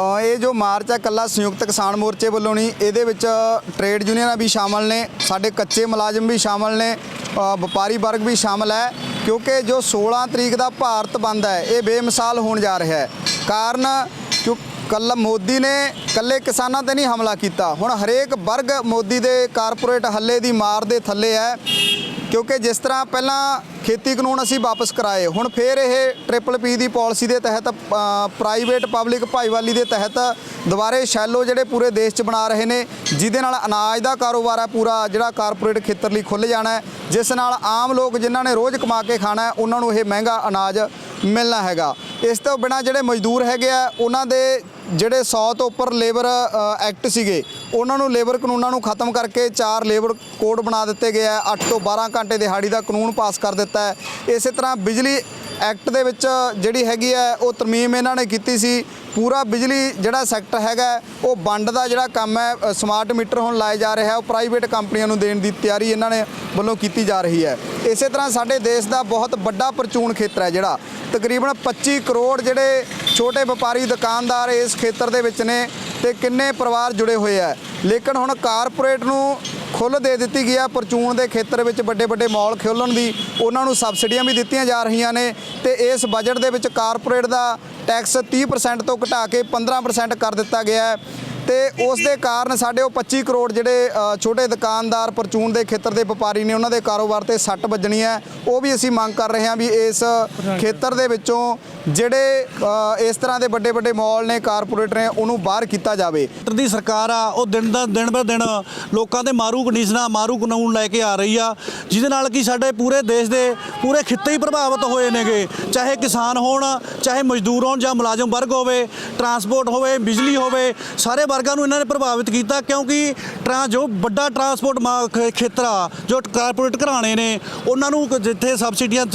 ਇਹ ਜੋ ਮਾਰਚ ਹੈ ਕੱਲਾ ਸੰਯੁਕਤ ਕਿਸਾਨ ਮੋਰਚੇ ਵੱਲੋਂ ਨਹੀਂ, ਇਹਦੇ ਵਿੱਚ ਟ੍ਰੇਡ ਯੂਨੀਅਨਾਂ ਵੀ ਸ਼ਾਮਲ ਨੇ, ਸਾਡੇ ਕੱਚੇ ਮੁਲਾਜ਼ਮ ਵੀ ਸ਼ਾਮਲ ਨੇ ਵਪਾਰੀ ਵਰਗ ਵੀ ਸ਼ਾਮਲ ਹੈ, ਕਿਉਂਕਿ ਜੋ 16 ਤਰੀਕ ਦਾ ਭਾਰਤ ਬੰਦ ਹੈ, ਇਹ ਬੇਮਿਸਾਲ ਹੋਣ ਜਾ ਰਿਹਾ ਹੈ। ਕਾਰਨ ਕਿਉਂ, ਕੱਲ ਮੋਦੀ ਨੇ ਕੱਲੇ ਕਿਸਾਨਾਂ ਤੇ ਨਹੀਂ ਹਮਲਾ ਕੀਤਾ, ਹੁਣ ਹਰੇਕ ਵਰਗ ਮੋਦੀ ਦੇ ਕਾਰਪੋਰੇਟ ਹੱਲੇ ਦੀ ਮਾਰ ਦੇ ਥੱਲੇ ਹੈ ਕਿਉਂਕਿ ਜਿਸ ਤਰ੍ਹਾਂ ਪਹਿਲਾਂ ਖੇਤੀ ਕਾਨੂੰਨ ਅਸੀਂ ਵਾਪਸ ਕਰਾਏ, ਹੁਣ ਫੇਰ ਇਹ ਟ੍ਰਿਪਲ ਪੀ ਦੀ ਪਾਲਿਸੀ ਦੇ ਤਹਿਤ ਪ੍ਰਾਈਵੇਟ ਪਬਲਿਕ ਭਾਈਵਾਲੀ ਦੇ ਤਹਿਤ ਦੁਬਾਰੇ ਸ਼ੈਲੋ ਜਿਹੜੇ ਪੂਰੇ ਦੇਸ਼ 'ਚ ਬਣਾ ਰਹੇ ਨੇ, ਜਿਹਦੇ ਨਾਲ ਅਨਾਜ ਦਾ ਕਾਰੋਬਾਰ ਹੈ ਪੂਰਾ, ਜਿਹੜਾ ਕਾਰਪੋਰੇਟ ਖੇਤਰ ਲਈ ਖੁੱਲ ਜਾਣਾ ਜਿਸ ਨਾਲ ਆਮ ਲੋਕ ਜਿਨ੍ਹਾਂ ਨੇ ਰੋਜ਼ ਕਮਾ ਕੇ ਖਾਣਾ ਉਹਨਾਂ ਨੂੰ ਇਹ ਮਹਿੰਗਾ ਅਨਾਜ ਮਿਲਣਾ ਹੈਗਾ। ਇਸ ਤੋਂ ਬਿਨਾ ਜਿਹੜੇ ਮਜ਼ਦੂਰ ਹੈਗੇ ਆ, ਉਹਨਾਂ ਦੇ ਜਿਹੜੇ 100 ਤੋਂ ਉੱਪਰ ਲੇਬਰ ਐਕਟ ਸੀਗੇ, ਉਹਨਾਂ ਨੂੰ ਲੇਬਰ ਕਾਨੂੰਨਾਂ ਨੂੰ ਖਤਮ ਕਰਕੇ ਚਾਰ ਲੇਬਰ ਕੋਡ ਬਣਾ ਦਿੱਤੇ ਗਏ ਆ। 8 ਤੋਂ 12 ਘੰਟੇ ਦਿਹਾੜੀ ਦਾ ਕਾਨੂੰਨ ਪਾਸ ਕਰ ਦਿੱਤਾ ਹੈ। ਇਸੇ ਤਰ੍ਹਾਂ ਬਿਜਲੀ ਐਕਟ ਦੇ ਵਿੱਚ ਜਿਹੜੀ ਹੈਗੀ ਹੈ, ਉਹ ਤਰਮੀਮ ਇਹਨਾਂ ਨੇ ਕੀਤੀ ਸੀ। ਪੂਰਾ ਬਿਜਲੀ ਜਿਹੜਾ ਸੈਕਟਰ ਹੈਗਾ ਉਹ ਵੰਡ ਦਾ ਜਿਹੜਾ ਕੰਮ ਹੈ ਸਮਾਰਟ ਮੀਟਰ ਹੁਣ ਲਾਏ ਜਾ ਰਿਹਾ ਉਹ ਪ੍ਰਾਈਵੇਟ ਕੰਪਨੀਆਂ ਨੂੰ ਦੇਣ ਦੀ ਤਿਆਰੀ ਇਹਨਾਂ ਨੇ ਵੱਲੋਂ ਕੀਤੀ ਜਾ ਰਹੀ ਹੈ। ਇਸੇ ਤਰ੍ਹਾਂ ਸਾਡੇ ਦੇਸ਼ ਦਾ ਬਹੁਤ ਵੱਡਾ ਪ੍ਰਚੂਨ ਖੇਤਰ ਹੈ ਜਿਹੜਾ। ਤਕਰੀਬਨ 25 ਕਰੋੜ ਜਿਹੜੇ ਛੋਟੇ ਵਪਾਰੀ, ਦੁਕਾਨਦਾਰ ਇਸ ਖੇਤਰ ਦੇ ਵਿੱਚ ਨੇ ਤੇ ਕਿੰਨੇ ਪਰਿਵਾਰ ਜੁੜੇ ਹੋਏ ਆ। ਲੇਕਿਨ ਹੁਣ ਕਾਰਪੋਰੇਟ ਨੂੰ ਖੁੱਲ੍ਹ ਦੇ ਦਿੱਤੀ ਗਈ ਆ, ਪਰਚੂਨ ਦੇ ਖੇਤਰ ਵਿੱਚ ਵੱਡੇ ਵੱਡੇ ਮਾਲ ਖੋਲ੍ਹਣ ਦੀ ਉਹਨਾਂ ਨੂੰ ਸਬਸਿਡੀਆਂ ਵੀ ਦਿੱਤੀਆਂ ਜਾ ਰਹੀਆਂ ਨੇ ਤੇ ਇਸ ਬਜਟ ਦੇ ਵਿੱਚ ਕਾਰਪੋਰੇਟ ਦਾ ਟੈਕਸ 30% ਤੋਂ ਘਟਾ ਕੇ 15% ਕਰ ਦਿੱਤਾ ਗਿਆ ਹੈ। ਤੇ ਉਸ ਦੇ ਕਾਰਨ ਸਾਡੇ ਉਹ 25 ਕਰੋੜ ਜਿਹੜੇ ਛੋਟੇ ਦੁਕਾਨਦਾਰ ਪਰਚੂਨ ਦੇ ਖੇਤਰ ਦੇ ਵਪਾਰੀ ਨੇ ਉਹਨਾਂ ਦੇ ਕਾਰੋਬਾਰ ਤੇ ਸੱਟ ਵੱਜਣੀ ਹੈ। ਉਹ ਵੀ ਅਸੀਂ ਮੰਗ ਕਰ ਰਹੇ ਹਾਂ ਵੀ ਇਸ ਖੇਤਰ ਦੇ ਵਿੱਚੋਂ ਜਿਹੜੇ ਇਸ ਤਰ੍ਹਾਂ ਦੇ ਵੱਡੇ ਵੱਡੇ ਮਾਲ ਨੇ, ਕਾਰਪੋਰੇਟ ਨੇ, ਉਹਨੂੰ ਬਾਹਰ ਕੀਤਾ ਜਾਵੇ। ਸੈਂਟਰ ਦੀ ਸਰਕਾਰ ਆ, ਉਹ ਦਿਨ ਦਾ, ਦਿਨ ਬਰ ਦਿਨ ਲੋਕਾਂ ਦੇ ਮਾਰੂ ਕੰਡੀਸ਼ਨਾਂ ਮਾਰੂ ਕਾਨੂੰਨ ਲੈ ਕੇ ਆ ਰਹੀ ਆ, ਜਿਹਦੇ ਨਾਲ ਕਿ ਸਾਡੇ ਪੂਰੇ ਦੇਸ਼ ਦੇ ਪੂਰੇ ਖਿੱਤੇ ਹੀ ਪ੍ਰਭਾਵਿਤ ਹੋਏ ਨੇਗੇ। ਚਾਹੇ ਕਿਸਾਨ ਹੋਣ, ਚਾਹੇ ਮਜ਼ਦੂਰ ਹੋਣ ਜਾਂ ਮੁਲਾਜ਼ਮ ਵਰਗ ਹੋਵੇ, ਟਰਾਂਸਪੋਰਟ ਹੋਵੇ, ਬਿਜਲੀ ਹੋਵੇ, ਸਾਰੇ ਵਰਗਾਂ ਨੂੰ ਇਹਨਾਂ ਨੇ ਪ੍ਰਭਾਵਿਤ ਕੀਤਾ, ਕਿਉਂਕਿ ਟਰਾਂ, ਜੋ ਵੱਡਾ ਟਰਾਂਸਪੋਰਟ ਮਾ- ਖੇਤਰ ਆ, ਜੋ ਕਾਰਪੋਰੇਟ ਘਰਾਣੇ ਨੇ, ਉਹਨਾਂ ਨੂੰ ਜਿੱਥੇ ਸਬਸਿਡੀਆਂ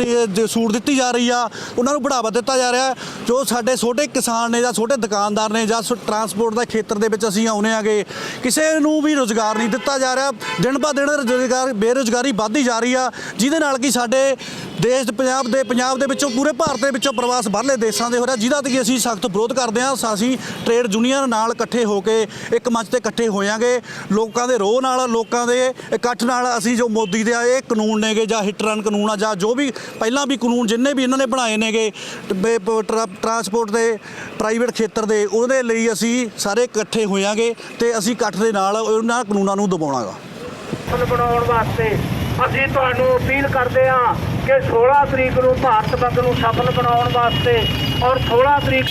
ਸੂਟ ਦਿੱਤੀ ਜਾ ਰਹੀ ਆ, ਉਹਨਾਂ ਨੂੰ ਬੜਾਵਾ ਦਿੱਤਾ ਕੀਤਾ ਜਾ ਰਿਹਾ ਜੋ ਸਾਡੇ ਛੋਟੇ ਕਿਸਾਨ ਨੇ ਜਾਂ ਛੋਟੇ ਦੁਕਾਨਦਾਰ ਨੇ ਜਾਂ ਸ- ਟਰਾਂਸਪੋਰਟ ਦੇ ਖੇਤਰ ਦੇ ਵਿੱਚ ਅਸੀਂ ਆਉਨੇ ਆਗੇ, ਕਿਸੇ ਨੂੰ ਵੀ ਰੋਜ਼ਗਾਰ ਨਹੀਂ ਦਿੱਤਾ ਜਾ ਰਿਹਾ। ਦਿਨ ਬਾ ਦਿਨ ਰੋਜ਼ਗਾਰ ਬੇਰੁਜ਼ਗਾਰੀ ਵੱਧਦੀ ਜਾ ਰਹੀ ਆ, ਜਿਹਦੇ ਨਾਲ ਕਿ ਸਾਡੇ ਦੇਸ਼ ਪੰਜਾਬ ਦੇ ਪੰਜਾਬ ਦੇ ਵਿੱਚੋਂ, ਪੂਰੇ ਭਾਰਤ ਦੇ ਵਿੱਚੋਂ ਪ੍ਰਵਾਸ ਬਾਹਰਲੇ ਦੇਸ਼ਾਂ ਦੇ ਹੋ ਰਿਹਾ, ਜਿਹਦਾ ਕਿ ਅਸੀਂ ਸਖਤ ਵਿਰੋਧ ਕਰਦੇ ਹਾਂ। ਅਸੀਂ ਟ੍ਰੇਡ ਯੂਨੀਅਨ ਨਾਲ ਇਕੱਠੇ ਹੋ ਕੇ, ਇੱਕ ਮੰਚ ਤੇ ਇਕੱਠੇ ਹੋਵਾਂਗੇ ਲੋਕਾਂ ਦੇ ਰੋਹ ਨਾਲ, ਲੋਕਾਂ ਦੇ ਇਕੱਠ ਨਾਲ ਅਸੀਂ ਜੋ ਮੋਦੀ ਦੇ ਆ ਇਹ ਕਾਨੂੰਨ ਨੇਗੇ, ਜਾਂ ਹਿੱਟ ਰਨ ਕਾਨੂੰਨ ਆ, ਜਾਂ ਜੋ ਵੀ ਪਹਿਲਾਂ ਵੀ ਕਾਨੂੰਨ ਜਿੰਨੇ ਵੀ ਇਹਨਾਂ ਨੇ ਬਣਾਏ ਨੇਗੇ, ਬੇ- ਟਰਾਂਸਪੋਰਟ ਦੇ ਪ੍ਰਾਈਵੇਟ ਖੇਤਰ ਦੇ, ਉਹਦੇ ਲਈ ਅਸੀਂ ਸਾਰੇ ਇਕੱਠੇ ਹੋਵਾਂਗੇ ਤੇ ਅਸੀਂ ਇਕੱਠ ਦੇ ਨਾਲ ਉਹਨਾਂ ਕਾਨੂੰਨਾਂ ਨੂੰ ਦਬਾਉਣਾਗਾ। ਸਫਲ ਬਣਾਉਣ ਵਾਸਤੇ ਅਸੀਂ ਤੁਹਾਨੂੰ ਅਪੀਲ ਕਰਦੇ ਹਾਂ ਕਿ 16 ਤਰੀਕ ਨੂੰ ਭਾਰਤ ਬੰਦ ਨੂੰ ਸਫਲ ਬਣਾਉਣ ਵਾਸਤੇ ਔਰ 16 ਤਰੀਕ